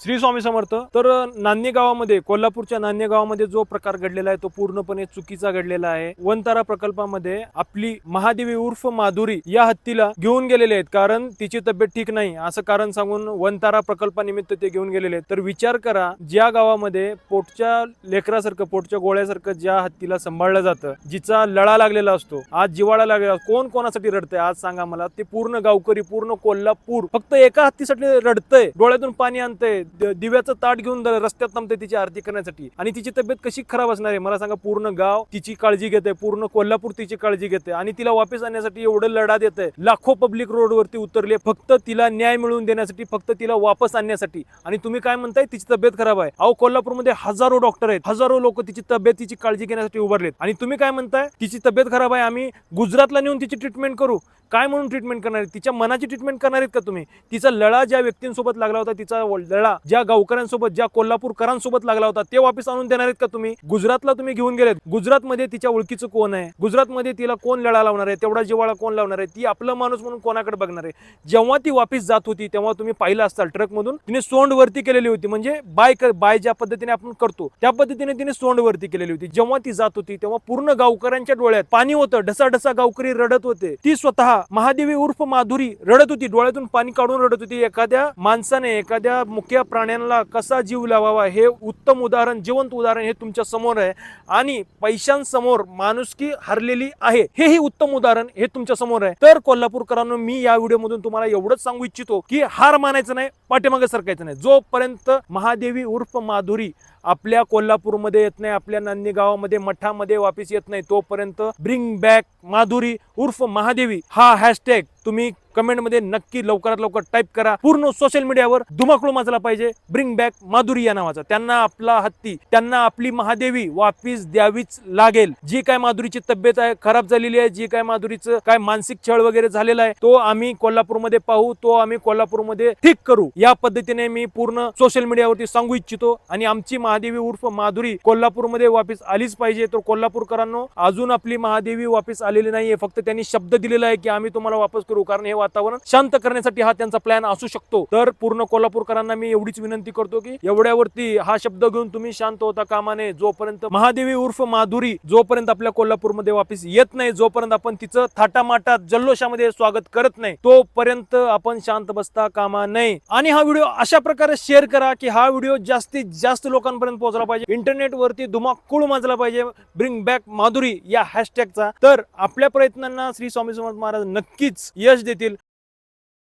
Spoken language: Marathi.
श्री स्वामी समर्थ. तर नान्हे गावामध्ये कोल्हापूरच्या नान्हे गावामध्ये जो प्रकार घडलेला आहे तो पूर्णपणे चुकीचा घडलेला आहे. वनतारा प्रकल्पामध्ये आपली महादेवी उर्फ माधुरी या हत्तीला घेऊन गेलेले आहेत. कारण तिची तब्येत ठीक नाही असं कारण सांगून वनतारा प्रकल्पानिमित्त ते घेऊन गेलेले आहेत. तर विचार करा ज्या गावामध्ये पोटच्या लेकरासारखं पोटच्या गोळ्यासारखं ज्या हत्तीला सांभाळलं जातं जिचा लळा लागलेला असतो आज जिवाळा लागलेला कोण कोणासाठी रडतंय आज सांगा मला. ते पूर्ण गावकरी पूर्ण कोल्हापूर फक्त एका हत्तीसाठी रडतंय डोळ्यातून पाणी आणतंय दिव्याचं ताट घेऊन रस्त्यात थांबते तिची आरती करण्यासाठी. आणि तिची तब्येत कशी खराब असणार आहे? मला सांगा पूर्ण गाव तिची काळजी घेते पूर्ण कोल्हापूर तिची काळजी घेते आणि तिला वापस आणण्यासाठी एवढं लढा देत लाखो पब्लिक रोडवरती उतरले फक्त तिला न्याय मिळवून देण्यासाठी फक्त तिला वापस आणण्यासाठी. आणि तुम्ही काय म्हणताय? तिची तब्येत खराब आहे. अहो कोल्हापूरमध्ये हजारो डॉक्टर आहेत. हजारो लोक तिची तब्येतीची काळजी घेण्यासाठी उभारलेत. आणि तुम्ही काय म्हणताय? तिची तब्येत खराब आहे आम्ही गुजरातला नेऊन तिची ट्रीटमेंट करू. काय म्हणून ट्रीटमेंट करणार आहेत? तिच्या मनाची ट्रीटमेंट करणार आहेत का तुम्ही? तिचा लढा ज्या व्यक्तींसोबत लागला होता तिचा लढा ज्या गावकऱ्यांसोबत ज्या कोल्हापूरकरांसोबत लागला होता ते वापस आणून देणार आहेत का तुम्ही? गुजरातला तुम्ही घेऊन गेलेत. गुजरातमध्ये तिच्या ओळखीचं कोण आहे? गुजरातमध्ये तिला कोण लळा लावणार आहे? तेवढा जिवाळा कोण लावणार आहे? ती आपलं माणूस म्हणून कोणाकडे बघणार आहे? जेव्हा ती वापस जात होती तेव्हा तुम्ही पाहिलं असताल ट्रकमधून तिने सोंड वरती केलेली होती. म्हणजे बाय बाय ज्या पद्धतीने आपण करतो त्या पद्धतीने तिने सोंड वरती केलेली होती. जेव्हा ती जात होती तेव्हा पूर्ण गावकऱ्यांच्या डोळ्यात पाणी होतं. ढसा ढसा गावकरी रडत होते. ती स्वतः महादेवी उर्फ माधुरी रडत होती. डोळ्यातून पाणी काढून रडत होती. एखाद्या माणसाने एखाद्या मुख्य प्राण्यांना कसा जीव लावावा हे उत्तम उदाहरण जिवंत उदाहरण हे तुमच्यासमोर आहे. आणि पैशांसमोर माणुसकी हरलेली आहे हेही उत्तम उदाहरण हे तुमच्यासमोर आहे. तर कोल्हापूरकरांनो मी या व्हिडिओमधून तुम्हाला एवढंच सांगू इच्छितो की हार मानायचं नाही पाठीमागे सरकायचं नाही. जोपर्यंत महादेवी उर्फ माधुरी आपल्या कोल्हापूरमध्ये येत नाही आपल्या नांदी गावामध्ये मठामध्ये वापिस येत नाही तोपर्यंत ब्रिंग बॅक माधुरी उर्फ महादेवी हा हॅशटॅग तुम्ही कमेंटमध्ये नक्की लवकरात लवकर टाईप करा. पूर्ण सोशल मीडियावर धुमाकूळ माजला पाहिजे. ब्रिंग बॅक माधुरी या नावाचा. त्यांना आपला हत्ती त्यांना आपली महादेवी वापिस द्यावीच लागेल. जी काय माधुरीची तब्येत आहे खराब झालेली आहे जी काय माधुरीचं काय मानसिक छळ वगैरे झालेला आहे तो आम्ही कोल्हापूरमध्ये पाहू तो आम्ही कोल्हापूरमध्ये ठीक करू. या पद्धतीने मी पूर्ण सोशल मीडियावरती सांगू इच्छितो आणि आमची महादेवी उर्फ माधुरी कोल्हापूरमध्ये वापिस आलीच पाहिजे. तर कोल्हापूरकरांनो अजून आपली महादेवी वापिस आलेली नाहीये. फक्त त्यांनी शब्द दिलेला आहे की आम्ही तुम्हाला वापस करू कारण हे वातावरण शांत करण्यासाठी हा त्यांचा प्लॅन असू शकतो. तर पूर्ण कोल्हापूरकरांना मी एवढीच विनंती करतो की एवढ्यावरती हा शब्द घेऊन तुम्ही शांत होता कामा नये जोपर्यंत महादेवी उर्फ माधुरी जोपर्यंत आपल्या कोल्हापूरमध्ये वापिस येत नाही जोपर्यंत आपण तिचं थाटामाटात जल्लोषामध्ये स्वागत करत नाही तोपर्यंत आपण शांत बसता कामा नये. आणि हा व्हिडिओ अशा प्रकारे शेअर करा की हा व्हिडिओ जास्तीत जास्त लोकांपर्यंत पोहोचला पाहिजे. इंटरनेट वरती धुमाकूळ माजला पाहिजे. ब्रिंग बॅक माधुरी या हॅशटॅगचा तर आपल्या प्रयत्नांना श्री स्वामी समर्थ महाराज नक्कीच यश देतील.